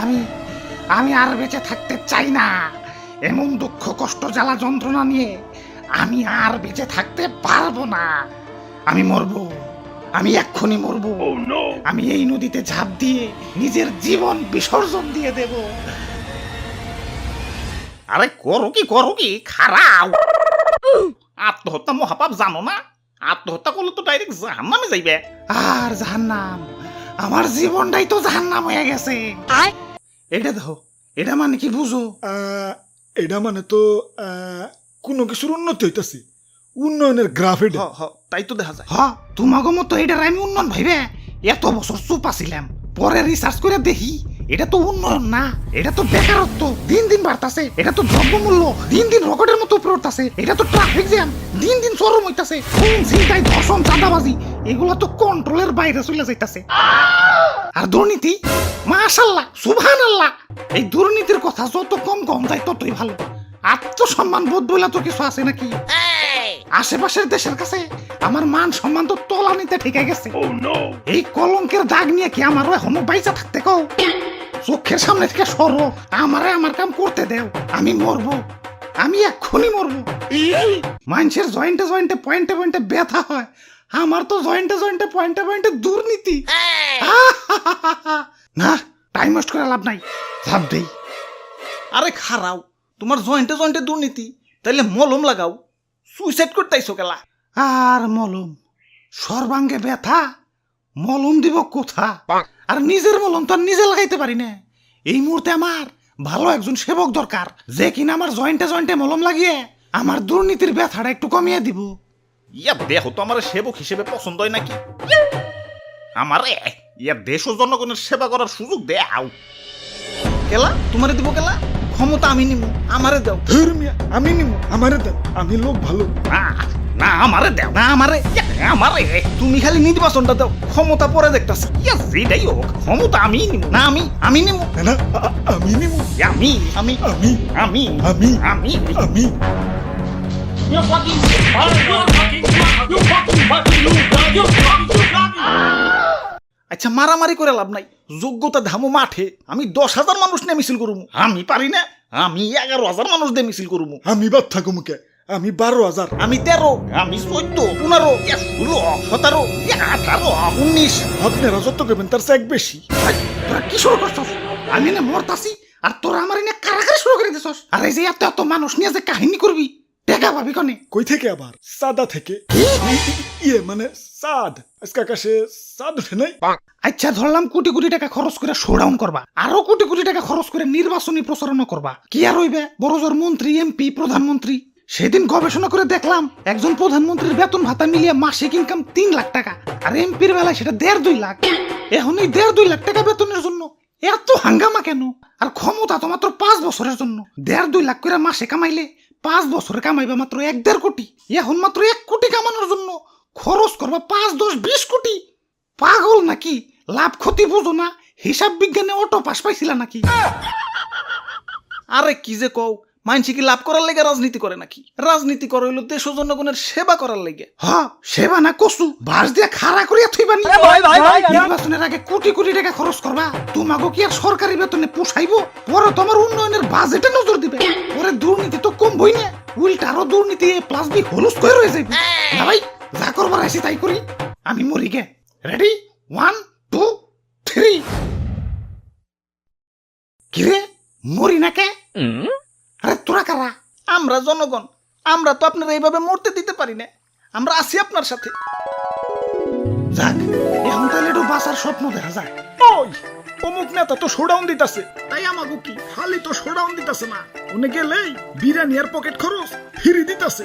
আমি আমি আর বেঁচে থাকতে চাই না। এমন দুঃখ কষ্ট জ্বালা যন্ত্রণা নিয়ে আমি আর বেঁচে থাকতে পারব না। আমি মরবো আমি এক্ষুনি মরবো। আমি এই নদীতে ঝাঁপ দিয়ে নিজের জীবন বিসর্জন দিয়ে দেব। আরে করো কি করো কি খারাপ আত্মহত্যা মহাপাপ জানো না? আত্মহত্যা করলে তো ডাইরেক্ট জাহান্নামে যাইবে। আর জাহান্নাম? আমার জীবনটাই তো জাহান্নাম হয়ে গেছে। এটা দেখো এটা মানে কি বুঝো? এটা মানে তো কোনো কিছুর উন্নতি হইতাছে। উন্নয়নের গ্রাফ এটা। তাই তো দেখা যায়। হ্যাঁ তোমাকে মতো এটার আমি উন্নয়ন ভাইবে। এত বছর চুপ আছিলাম পরে রিসার্চ করে দেখি এটা তো উন্নয়ন না এটা তো বেকারত্ব দিন দিন বাড়তাছে এটা তো দ্রব্যমূল্য দিন দিন রকেটের মতো উঠতাছে এটা তো ট্রাফিক জ্যাম দিন দিন চরম হইতাছে। খুন ছিনতাই ধর্ষণ চাঁদাবাজি এগুলো তো কন্ট্রোলের বাইরে চলে যাইতাছে। আর দুর্নীতি? মাশাল্লাহ সুবহান আল্লাহ এই দুর্নীতির কথা যত কম কম যায় ততই ভালো। আত্মসম্মান বোধ বলে তো কিছু আছে নাকি? আশেপাশের দেশের কাছে আমার মান সম্মান তো তলানিতে ঠিকে গেছে। এই কলঙ্কের দাগ নিয়ে কি আমারও এখনও বাইচা থাকতে কও? চোখের সামনে থেকে সরো আমারে আমার কাম করতে দেও আমি মরবো। আমি এক্ষুনি মরবো। মানুষের জয়েন্টে জয়েন্টে পয়েন্টে পয়েন্টে ব্যথা হয়। আমার তো জয়েন্টে জয়েন্টে পয়েন্টে পয়েন্টে দুর্নীতি। না টাইম ওয়েস্ট করে লাভ নাই। ঝাপ দেই। আরে খারাও তোমার জয়েন্টে জয়েন্টে দুর্নীতি তাইলে মলম লাগাও। সুইসাইড করতেইছো কেলা। আর মলম সর্বাঙ্গে ব্যথা মলম দিব কোথা? আর নিজের মলম তো আর নিজে লাগাইতে পারি না। এই মুহূর্তে আমার ভালো একজন সেবক দরকার যে কিনা আমার জয়েন্টে জয়েন্টে মলম লাগিয়ে আমার দুর্নীতির ব্যথাটা একটু কমিয়ে দিব। ইয়া দেহ তো আমার সেবক হিসেবে পছন্দ হয় নাকি? আমারে ইয়া দেশ ও জনগণের সেবা করার সুযোগ দেও কেলা তোমারে দিব কেলা? ক্ষমতা আমি নিমু আমারে দাও। ধুর মিয়া, আমি নিব আমারে দেন আমি লোক ভালো। না না আমারে দেও। না আমারে। ইয়া, আমারে? তুমি খালি নির্বাচনটা দাও ক্ষমতা পরে দেখতাছি। যেটাই হোক ক্ষমতা আমি নিব না আমি আমি নিমু। না আমি নিব আমি আমি আমি আমি আমি আমি আমি। You fucking you fucking you you আচ্ছা মারামারি করে লাভ নাই। যোগ্যতা ধামো মাঠে আমি দশ হাজার মানুষ নিয়ে মিছিল করুমু। আমি পারি না আমি এগারো হাজার মানুষ দিয়ে মিছিল করুমু। আমি বাদ থাকো মুখে আমি বারো হাজার। আমি তেরো আমি চোদ্দ পনেরো ষোলো সতেরো আঠারো উনিশ। আপনারা যত করবেন তার চেক বেশি। তোরা কি শুরু করছস? আমি না মরতাছি আর তোরা আমার এনে কারাগারি শুরু করে দিছস। আর এই যে এত এত মানুষ নিয়ে যে কাহিনী করবি দেখা পাবি কনে? কই থেকে আবার? সাদা থেকে। ইয়ে মানে সাদ। আজকে আকাশে সাদ উঠে নাই? আচ্ছা ধরলাম কোটি কোটি টাকা খরচ করে শোডাউন করবা। আরও কোটি কোটি টাকা খরচ করে নির্বাচনী প্রচারণা করবা। কি আর হইবে? বড় জোর মন্ত্রী এমপি প্রধানমন্ত্রী। সেদিন গবেষণা করে দেখলাম একজন প্রধানমন্ত্রীর বেতন ভাতা মিলিয়ে মাসিক ইনকাম তিন লাখ টাকা, আর এমপির বেলায় সেটা দেড় দুই লাখ। এখন এই দেড় দুই লাখ টাকা বেতনের জন্য এত হাঙ্গামা কেন? আর ক্ষমতা তো মাত্র পাঁচ বছরের জন্য। দেড় দুই লাখ করে মাসে কামাইলে পাঁচ বছরে কামাইবে মাত্র এক দেড় কোটি। এখন মাত্র এক কোটি কামানোর জন্য খরচ করবা পাঁচ, দশ, বিশ কোটি। পাগল নাকি? লাভ ক্ষতি বুঝো না। হিসাব বিজ্ঞানে অটো পাস পাইছিলা নাকি? আরে কি যে কও মানসি কি লাভ করার লেগে রাজনীতি করে নাকি? রাজনীতি করে হইল দেশ জনগণের সেবা করার লেগে। হ সেবা না কসু? বাস দিয়ে খাড়া করিয়া থইবা নি? নির্বাচনের আগে কোটি কোটি টাকা খরচ করবা। তোমাকে কি আর সরকারি বেতনে পোষাইবো? পরে তোমার উন্নয়নের বাজেটে নজর দিবে। পরে দুর্নীতি তো কম বই না। উল্টা আরও দুর্নীতি প্লাস বি হলুস করে রয়ে যাইবে। না ভাই যা করবার আইসি তাই করি। আমি মরি গে। রেডি ওয়ান টু থ্রি কিরে মরি না কে আরে তোরা কারা আমরা জনগণ, আমরা তো আপনার এইভাবে মরতে দিতে পারি না। আমরা আছি আপনার সাথে। যাক, এখন তাহলে একটু বাঁচার স্বপ্ন দেখা ওই, অমুক নেতা তো শোডাউন দিতাছে। তাই আমাকে কি? খালি তো শোডাউন দিতাছে না। উনি গেলেই বিরিয়ানি আর পকেট খরচ ফিরি দিতাছে।